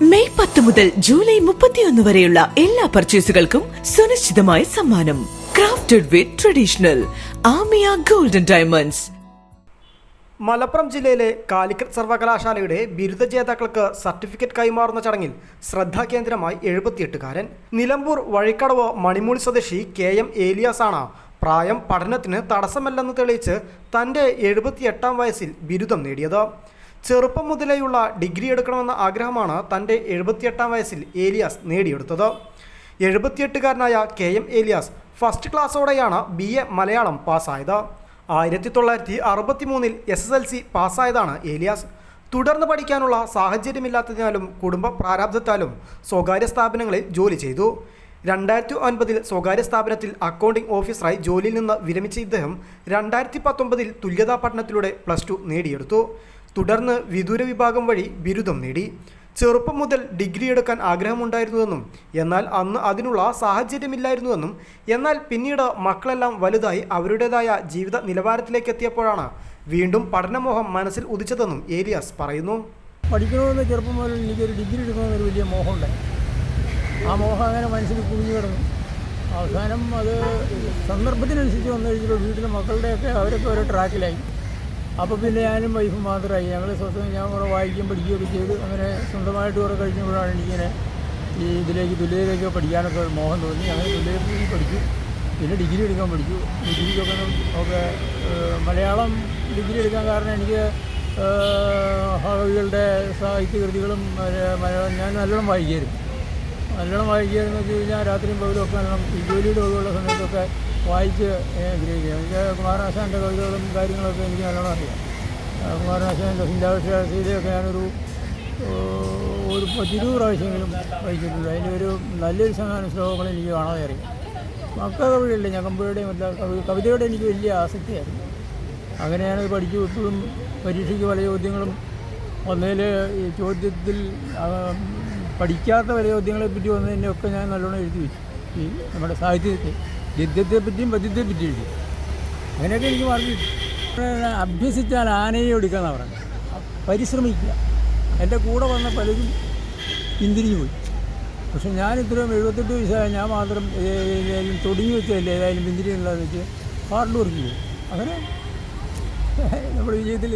May പത്ത് മുതൽ July മുപ്പത്തിയൊന്ന് വരെയുള്ള എല്ലാ പർച്ചേസുകൾക്കും സുനിശ്ചിതമായ സമ്മാനം. Crafted with traditional Amiya golden diamonds Malappuram ജില്ലയിലെ കാലിക്കറ്റ് സർവകലാശാലയുടെ ബിരുദ ജേതാക്കൾക്ക് സർട്ടിഫിക്കറ്റ് കൈമാറുന്ന ചടങ്ങിൽ ശ്രദ്ധാകേന്ദ്രമായി എഴുപത്തിയെട്ടുകാരൻ. നിലമ്പൂർ വഴിക്കടവ് മണിമൂളി സ്വദേശി കെ എം ഏലിയാസാണ് പ്രായം പഠനത്തിന് തടസ്സമല്ലെന്ന് തെളിയിച്ച് തന്റെ എഴുപത്തിയെട്ടാം വയസ്സിൽ ബിരുദം നേടിയത്. ചെറുപ്പം മുതലേയുള്ള ഡിഗ്രി എടുക്കണമെന്ന ആഗ്രഹമാണ് തന്റെ എഴുപത്തിയെട്ടാം വയസ്സിൽ ഏലിയാസ് നേടിയെടുത്തത്. എഴുപത്തിയെട്ടുകാരനായ കെ എം ഏലിയാസ് ഫസ്റ്റ് ക്ലാസ്സോടെയാണ് ബി എ മലയാളം പാസ്സായത്. ആയിരത്തി തൊള്ളായിരത്തി അറുപത്തി മൂന്നിൽ എസ് എസ് എൽ സി പാസ്സായതാണ് ഏലിയാസ്. തുടർന്ന് പഠിക്കാനുള്ള സാഹചര്യമില്ലാത്തതിനാലും കുടുംബ പ്രാരാബ്ധത്താലും സ്വകാര്യ സ്ഥാപനങ്ങളിൽ ജോലി ചെയ്തു. രണ്ടായിരത്തി ഒൻപതിൽ സ്വകാര്യ സ്ഥാപനത്തിൽ അക്കൗണ്ടിംഗ് ഓഫീസറായി ജോലിയിൽ നിന്ന് വിരമിച്ച ഇദ്ദേഹം രണ്ടായിരത്തി പത്തൊമ്പതിൽ തുല്യതാ പഠനത്തിലൂടെ പ്ലസ് ടു നേടിയെടുത്തു. തുടർന്ന് വിദൂര വിഭാഗം വഴി ബിരുദം നേടി. ചെറുപ്പം മുതൽ ഡിഗ്രി എടുക്കാൻ ആഗ്രഹമുണ്ടായിരുന്നുവെന്നും എന്നാൽ അന്ന് അതിനുള്ള സാഹചര്യമില്ലായിരുന്നുവെന്നും എന്നാൽ പിന്നീട് മക്കളെല്ലാം വലുതായി അവരുടേതായ ജീവിത നിലവാരത്തിലേക്ക് എത്തിയപ്പോഴാണ് വീണ്ടും പഠനമോഹം മനസ്സിൽ ഉദിച്ചതെന്നും ഏലിയാസ് പറയുന്നു. പഠിക്കണമെന്ന് ചെറുപ്പം മുതൽ എനിക്കൊരു ഡിഗ്രി എടുക്കണമെന്നൊരു വലിയ മോഹമുണ്ടായി ആ മോഹം അങ്ങനെ മനസ്സിൽ കുഞ്ഞു കിടന്നു. അവസാനം അത് സന്ദർഭത്തിനനുസരിച്ച് വന്നു കഴിഞ്ഞപ്പോൾ വീട്ടിലെ മക്കളുടെയൊക്കെ അവരൊക്കെ ഓരോ ട്രാക്കിലായി അപ്പോൾ പിന്നെ ഞാനും വൈഫും മാത്രമായി. ഞങ്ങൾ സ്വന്തം ഞാൻ കുറെ വായിക്കുകയും പഠിക്കുകയൊക്കെ ചെയ്ത് അങ്ങനെ സ്വന്തമായിട്ട് കുറേ കഴിഞ്ഞപ്പോഴാണ് എനിക്കിങ്ങനെ ഈ ഇതിലേക്ക് തുല്യയിലേക്ക് പഠിക്കാനൊക്കെ മോഹം തോന്നി. അങ്ങനെ തുല്യതയിൽ പഠിച്ചു. പിന്നെ ഡിഗ്രി എടുക്കാൻ പഠിച്ചു. ഡിഗ്രിക്കൊക്കെ ഒക്കെ മലയാളം ഡിഗ്രി എടുക്കാൻ കാരണം എനിക്ക് ഏഹ്, സാഹിത്യകൃതികളും മലയാളം ഞാൻ നല്ലോണം വായിക്കായിരുന്നു. നല്ലോണം വായിക്കായിരുന്നു വെച്ച് കഴിഞ്ഞാൽ രാത്രിയും പകലും ഒക്കെ നല്ലോണം ജോലിയുടെ ഒഴിവുള്ള സമയത്തൊക്കെ വായിച്ച് ഗ്രഹിക്കുക എനിക്ക് കുമാരനാശാന്റെ കവിതകളും കാര്യങ്ങളൊക്കെ എനിക്ക് നല്ലോണം അറിയാം. കുമാരനാശാന്റെ സിന്ധാവിഷയത്തിലൊക്കെ ഞാനൊരു ഒരു പത്തിരുപത് പ്രാവശ്യമെങ്കിലും വായിച്ചിട്ടുണ്ട്. അതിന്റെ ഒരു നല്ലൊരു ശതമാനം ശ്ലോകങ്ങൾ എനിക്ക് കാണാതെ അറിയാം. മക്ക കവിതയില്ല ഞാൻ കവി കവിതയോടെ എനിക്ക് വലിയ ആസക്തിയായിരുന്നു. അങ്ങനെ ഞാനത് പഠിച്ചു. വിട്ടതും പരീക്ഷയ്ക്ക് പല ചോദ്യങ്ങളും ഒന്നേൽ ഈ ചോദ്യത്തിൽ പഠിക്കാത്ത പല ചോദ്യങ്ങളെ പറ്റി വന്നതിന്റെയൊക്കെ ഞാൻ നല്ലോണം എഴുതി വെച്ചു. ഈ നമ്മുടെ സാഹിത്യത്തെ ഗദ്യത്തെ പറ്റിയും പദ്യത്തെ പറ്റിയും അങ്ങനെയൊക്കെ എനിക്ക് പറഞ്ഞു. അഭ്യസിച്ചാൽ ആനയെ എടുക്കാമെന്നാണ് പറഞ്ഞത്. പരിശ്രമിക്കുക. എന്റെ കൂടെ വന്ന പലരും പിന്തിരിഞ്ഞു പോയി. പക്ഷെ ഞാൻ ഇത്രയും എഴുപത്തെട്ട് വയസ്സായ ഞാൻ മാത്രം ഏതായാലും തുടങ്ങി വെച്ചതല്ലേ ഏതായാലും പിന്തിരിയുള്ളതെന്ന് വെച്ച് ഹാർഡ് വർക്ക് ചെയ്യും അങ്ങനെ നമ്മുടെ വിജയത്തിൽ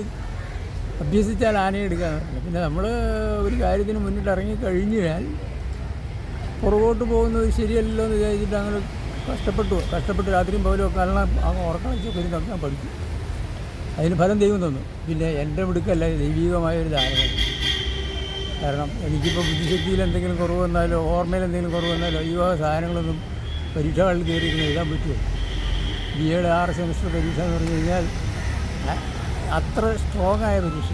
അഭ്യസിച്ചാൽ ആനയെ എടുക്കാൻ പിന്നെ നമ്മൾ ഒരു കാര്യത്തിന് മുന്നിട്ട് ഇറങ്ങി കഴിഞ്ഞു കഴിഞ്ഞാൽ പുറകോട്ട് പോകുന്നത് ശരിയല്ലല്ലോ എന്ന് വിചാരിച്ചിട്ട് അങ്ങനെ കഷ്ടപ്പെട്ടു. കഷ്ടപ്പെട്ട് രാത്രിയും പകലും ഒക്കെ അങ്ങ് ഉറക്കളച്ചൊക്കെ ഇരുന്ന് ഞാൻ പഠിച്ചു. അതിന് ഫലം ദൈവം തന്നു. പിന്നെ എന്റെ മിടുക്കല്ല ദൈവികമായ ഒരു ധാരണ. കാരണം എനിക്കിപ്പോൾ ബുദ്ധിശക്തിയിൽ എന്തെങ്കിലും കുറവ് വന്നാലോ ഓർമ്മയിൽ എന്തെങ്കിലും കുറവ് വന്നാലോ ഈ വക സാധനങ്ങളൊന്നും പരീക്ഷകളിൽ കയറിയിരുന്ന് എഴുതാൻ പറ്റുമോ? ബി എയുടെ ആറ് സെമിസ്റ്റർ പരീക്ഷ എന്ന് പറഞ്ഞു കഴിഞ്ഞാൽ അത്ര സ്ട്രോങ് ആയ പരീക്ഷ.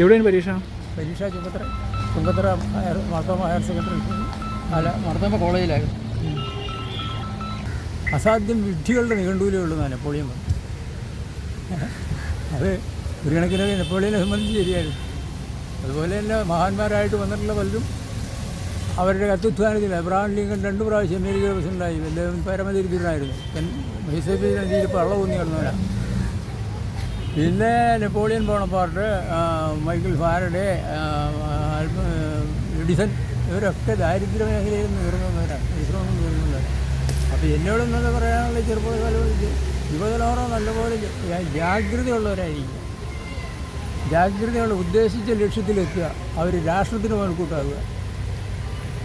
എവിടെയാണ് പരീക്ഷ? പരീക്ഷ Chungathara. Chungathara higher Marthoma higher secondary അല്ല മാർത്തോമ കോളേജിലായിരുന്നു. അസാധ്യം വിഡ്ഢികളുടെ നിഘണ്ടുവിലേ ഉള്ളൂ നെപ്പോളിയൻ പറഞ്ഞു അത് ഒരു കണക്കിന് നെപ്പോളിയനെ സംബന്ധിച്ച് ശരിയായിരുന്നു. അതുപോലെ തന്നെ മഹാന്മാരായിട്ട് വന്നിട്ടുള്ള പലരും അവരുടെ അത്യുത്ഥാനത്തിൽ എബ്രഹാം ലിങ്കൻ രണ്ട് പ്രാവശ്യം അമേരിക്ക പ്രസിഡന്റായി എല്ലാവരും പരമദരിദ്രനായിരുന്നു. മൈസൂരി നദിയിൽ പള്ള ഊന്നി കിടന്നവരാണ് പിന്നെ Napoleon Bonaparte Michael Faraday Edison ഇവരൊക്കെ ദാരിദ്ര്യ മേഖലയിൽ നിന്ന് ഉയർന്നവരാണ് അപ്പോൾ എന്നോടൊന്നും പറയാനുള്ള ചെറുപ്പകാലം യുവതലമുറ നല്ലപോലെ ജാഗ്രതയുള്ളവരായിരിക്കും. ജാഗ്രതയുള്ള ഉദ്ദേശിച്ച ലക്ഷ്യത്തിലെത്തുക. അവർ രാഷ്ട്രത്തിന് മുതൽക്കൂട്ടാകുക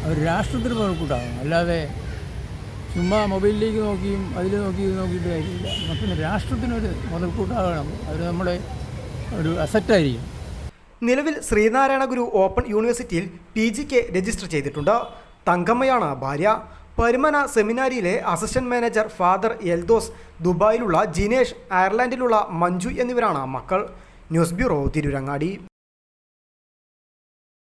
അവർ രാഷ്ട്രത്തിന് മുതൽക്കൂട്ടാകും അല്ലാതെ ചുമ്മാ മൊബൈലിലേക്ക് നോക്കിയും അതിൽ നോക്കി നോക്കിയിട്ട് കാര്യമില്ല അപ്പം രാഷ്ട്രത്തിനൊരു മുതൽക്കൂട്ടാകണം. അവർ നമ്മുടെ ഒരു അസറ്റായിരിക്കും നിലവിൽ ശ്രീനാരായണ ഗുരു ഓപ്പൺ യൂണിവേഴ്സിറ്റിയിൽ പി ജിക്ക് രജിസ്റ്റർ ചെയ്തിട്ടുണ്ട്. തങ്കമ്മയാണ് ഭാര്യ. പരുമന സെമിനാരിയിലെ അസിസ്റ്റന്റ് മാനേജർ ഫാദർ എൽദോസ് ദുബായിലുള്ള ജിനേഷ് അയർലൻഡിലുള്ള മഞ്ജു എന്നിവരാണ് മക്കൾ. News bureau Tirurangadi.